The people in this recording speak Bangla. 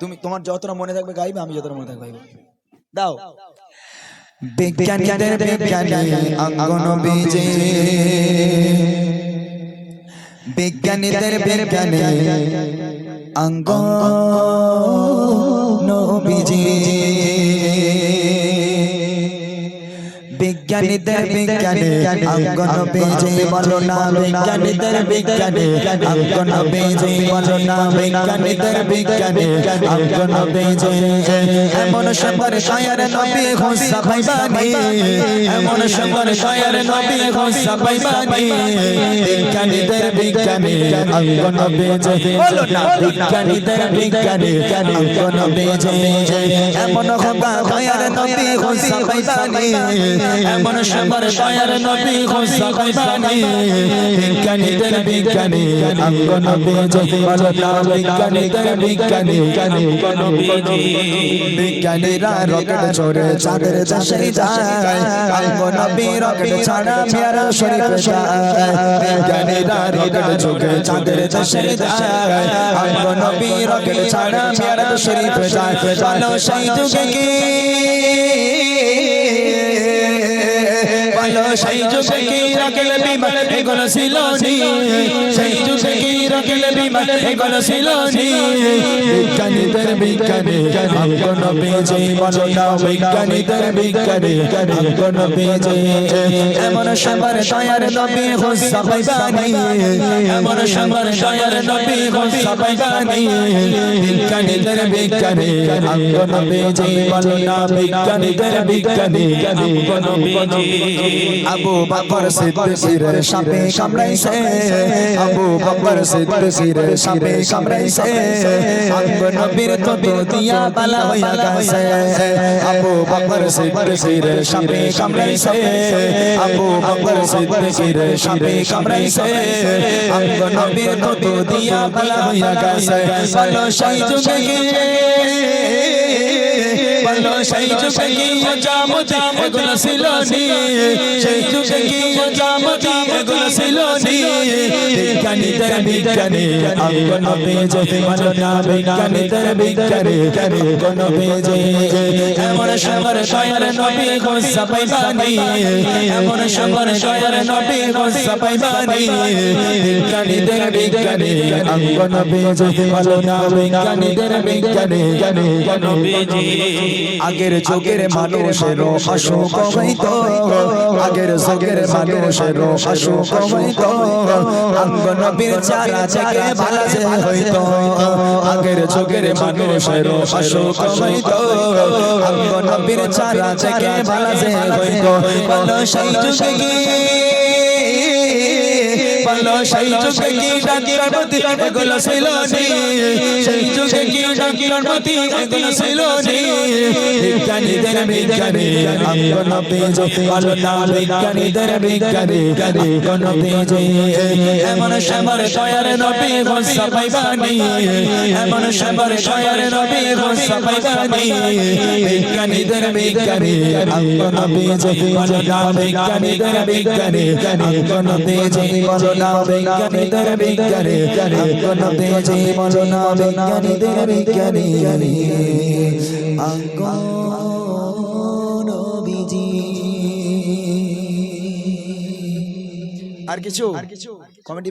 তুমি, তোমার যতটা মনে থাকবে গাইবে, আমি যতটা মনে থাকবে দাও। বিজ্ঞানীদের বিজ্ঞানী অঙ্গন বীজে। বিজ্ঞানীদের বিজ্ঞানী অঙ্গন বীজে বলো না বিজ্ঞানীদের বিজ্ঞানী অঙ্গন বীজে বলো না বিজ্ঞানীদের বিজ্ঞানী অঙ্গন বীজে এমন সবার শায়ার নবী হোসা পাইবানি এমন সবার শায়ার নবী হোসা পাইবানি বিজ্ঞানীদের বিজ্ঞানী অঙ্গন বীজে বলো না বিজ্ঞানীদের বিজ্ঞানী অঙ্গন বীজে এমন খোদা শায়ার নবী হোসা পাইবানি এমন সবার শায়ার নবী হোসা পাইবানি বিজ্ঞানীদের বিজ্ঞানী অঙ্গন বীজে বলো না বিজ্ঞানীদের বিজ্ঞানী বিজ্ঞানীরা রকেট চড়ে চাঁদের দেশে যায় আঙ্গ নবী রকেট ছাড়া মেরা শরীফ যায়, বিজ্ঞানীরা রকেট চড়ে চাঁদের দেশে যায় আঙ্গ নবী রকেট ছাড়া মেরা শরীফ যায়। ভালো সেই যুগে কি সেই যুগে কি রকেট বিমান এগুলো ছিল সেই যুগে কি রকেট বিমান এগুলো ছিল বিজ্ঞানীদের বিজ্ঞানী অঙ্কন বেজে না বিজ্ঞানীদের বিজ্ঞানী অঙ্কন বেজে। এমন সবার দয়ার নবী হোসা পাইবানি। এমন সবার দয়ার নবী হোসা পাইবানি। বিজ্ঞানীদের বিজ্ঞানী অঙ্কন বেজে না বিজ্ঞানীদের বিজ্ঞানী অঙ্কন বেজে। আবু বকর সিদ্দিকের সাপে কামড়াইছে। আবু বকর সিদ্দিকের সাপে কামড়াইছে। আঙ্গ নবীর তো দিয়া বালা হইয়া গেছে। আবু বকর সিদ্দিকের সাপে কামড়াইছে। আবু বকর সিদ্দিকের সাপে কামড়াইছে। আঙ্গ নবীর তো দিয়া বালা হইয়া গেছে। ভালো সেই যুগে ভালো সেই যুগে গিয়ে জামতি এগুলো ছিল নি। সেই যুগে গিয়ে জামতি এগুলো ছিল নি। বিজ্ঞানীদের বিজ্ঞানী অঙ্গন বেজে ভালো না বিজ্ঞানীদের বিজ্ঞানী অঙ্গন বেজে এমন সবার শয়ের নবী গোসা পাইবানি। এমন সবার শয়ের নবী গোসা পাইবানি। বিজ্ঞানীদের বিজ্ঞানী অঙ্গন বেজে ভালো বিজ্ঞানীদের বিজ্ঞানী অঙ্গন বেজে আগের যুগের মানুষের অসুখ হইতো আগের যুগের মানুষের অসুখ হইতো অঙ্গ নবীর চারা থেকে ভালো যে হইতো। আগের যুগের মানুষের অসুখ হইতো অঙ্গ নবীর চারা থেকে ভালো যে হইতো। ভালো সেই যুগে ভালো সেই যুগে কি ডাক্তার মতি এগুলো ছিল নি। সেই যুগে কি ডাক্তার মতি এগুলো ছিল নি। বিজ্ঞানীদের বিজ্ঞানী অঙ্গন পেজে ভালো না বিজ্ঞানীদের বিজ্ঞানী অঙ্গন পেজে এমন সবার দয়ার নবী গোসা পাইবানি। এমন সবার দয়ার নবী গোসা পাইবানি। বিজ্ঞানীদের বিজ্ঞানী অঙ্গন পেজে ভালো না বিজ্ঞানীদের বিজ্ঞানী অঙ্গন পেজে ভালো না বিজ্ঞানীদের বিজ্ঞানী। অঙ্গন পেজে ভালো না বিজ্ঞানীদের বিজ্ঞানী। অঙ্গন বিজি আর কিছু? আর কিছু? কমেডি